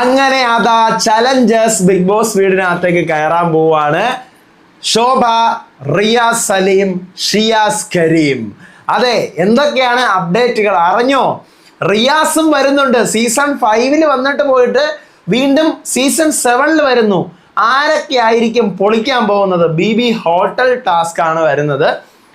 അങ്ങനെ അതാ Challengers big boss വീടിനകത്തേക്ക് കയറാൻ പോവാണ്. ശോഭ റിയാസ് സലീം ഷിയാസ് കരീം. അതെ എന്തൊക്കെയാണ് അപ്ഡേറ്റുകൾ അറിഞ്ഞോ? റിയാസും വരുന്നുണ്ട്. സീസൺ ഫൈവിൽ വന്നിട്ട് പോയിട്ട് വീണ്ടും സീസൺ സെവനിൽ വരുന്നു. ആരൊക്കെ ആയിരിക്കും പൊളിക്കാൻ പോകുന്നത്? ബി ബി ഹോട്ടൽ ടാസ്ക് ആണ് വരുന്നത്.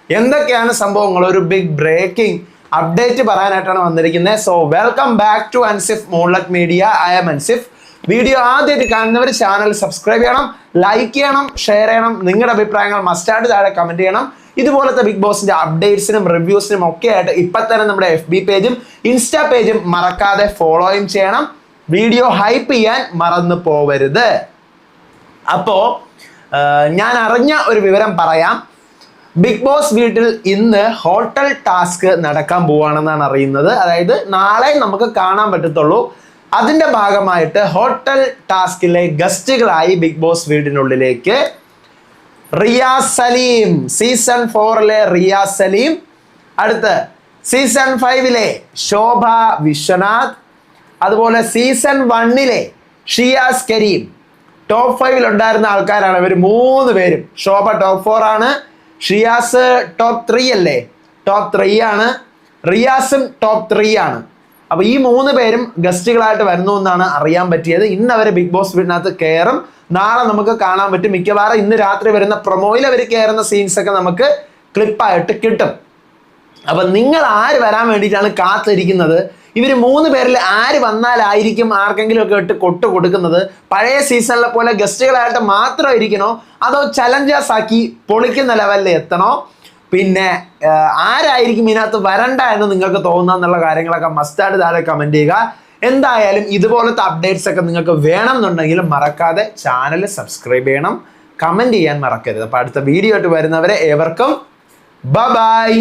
എന്തൊക്കെയാണ് സംഭവങ്ങൾ? ഒരു ബിഗ് ബ്രേക്കിംഗ് അപ്ഡേറ്റ് പറയാനായിട്ടാണ് വന്നിരിക്കുന്നത്. So welcome back to Ansif മോൺലക് media I am Ansif video ആദ്യമായിട്ട് കാണുന്നവർ ചാനൽ സബ്സ്ക്രൈബ് ചെയ്യണം ലൈക്ക് ചെയ്യണം ഷെയർ ചെയ്യണം. നിങ്ങളുടെ അഭിപ്രായങ്ങൾ മസ്റ്റായിട്ട് താഴെ കമന്റ് ചെയ്യണം. ഇതുപോലത്തെ ബിഗ് ബോസിന്റെ അപ്ഡേറ്റ്സിനും റിവ്യൂസിനും ഒക്കെ ആയിട്ട് ഇപ്പം തന്നെ നമ്മുടെ എഫ് ബി പേജും ഇൻസ്റ്റാ പേജും മറക്കാതെ ഫോളോയും ചെയ്യണം. വീഡിയോ ഹൈപ്പ് ചെയ്യാൻ മറന്നു പോവരുത്. അപ്പോ ഞാൻ അറിഞ്ഞ ഒരു വിവരം പറയാം. ബിഗ് ബോസ് വീട്ടിൽ ഇന്ന് ഹോട്ടൽ ടാസ്ക് നടക്കാൻ പോവാണെന്നാണ് അറിയുന്നത്. അതായത് നാളെ നമുക്ക് കാണാൻ പറ്റത്തുള്ളൂ. അതിന്റെ ഭാഗമായിട്ട് ഹോട്ടൽ ടാസ്കിലെ ഗസ്റ്റുകളായി ബിഗ് ബോസ് വീടിനുള്ളിലേക്ക് റിയാസ് സലീം സീസൺ ഫോറിലെ റിയാസ് സലീം അടുത്ത് സീസൺ ഫൈവിലെ ശോഭ വിശ്വനാഥ് അതുപോലെ സീസൺ വണ്ണിലെ ഷിയാസ് കരീം. ടോപ്പ് ഫൈവിൽ ഉണ്ടായിരുന്ന ആൾക്കാരാണ് ഇവർ മൂന്ന് പേരും. ശോഭ ടോപ്പ് ഫോർ ആണ്. ഷിയാസ് ടോപ്പ് ത്രീ അല്ലേ? ടോപ്പ് ത്രീ ആണ്. റിയാസും ടോപ്പ് ത്രീ ആണ്. അപ്പൊ ഈ മൂന്ന് പേരും ഗസ്റ്റുകളായിട്ട് വരുന്നു എന്നാണ് അറിയാൻ പറ്റിയത്. ഇന്ന് അവർ ബിഗ് ബോസ് വീടിനകത്ത് കയറും നാളെ നമുക്ക് കാണാൻ പറ്റും. മിക്കവാറും ഇന്ന് രാത്രി വരുന്ന പ്രൊമോയിൽ അവർ കയറുന്ന സീൻസ് ഒക്കെ നമുക്ക് ക്ലിപ്പായിട്ട് കിട്ടും. അപ്പൊ നിങ്ങൾ ആര് വരാൻ വേണ്ടിയിട്ടാണ് കാത്തിരിക്കുന്നത്? ഇവർ മൂന്ന് പേരിൽ ആര് വന്നാലായിരിക്കും ആർക്കെങ്കിലും ഒക്കെ ഇട്ട് കൊട്ട് കൊടുക്കുന്നത്? പഴയ സീസണിലെ പോലെ ഗസ്റ്റുകളായിട്ട് മാത്രം ഇരിക്കണോ അതോ ചലഞ്ചേഴ്സ് ആക്കി പൊളിക്കുന്ന ലെവലിൽ എത്തണോ? പിന്നെ ആരായിരിക്കും ഇതിനകത്ത് വരണ്ട എന്ന് നിങ്ങൾക്ക് തോന്നുക എന്നുള്ള കാര്യങ്ങളൊക്കെ മസ്റ്റായിട്ട് താഴെ കമന്റ് ചെയ്യുക. എന്തായാലും ഇതുപോലത്തെ അപ്ഡേറ്റ്സ് ഒക്കെ നിങ്ങൾക്ക് വേണം എന്നുണ്ടെങ്കിൽ മറക്കാതെ ചാനൽ സബ്സ്ക്രൈബ് ചെയ്യണം. കമന്റ് ചെയ്യാൻ മറക്കരുത്. അപ്പോൾ അടുത്ത വീഡിയോ ആയിട്ട് വരുന്നവരെ ഏവർക്കും ബ ബൈ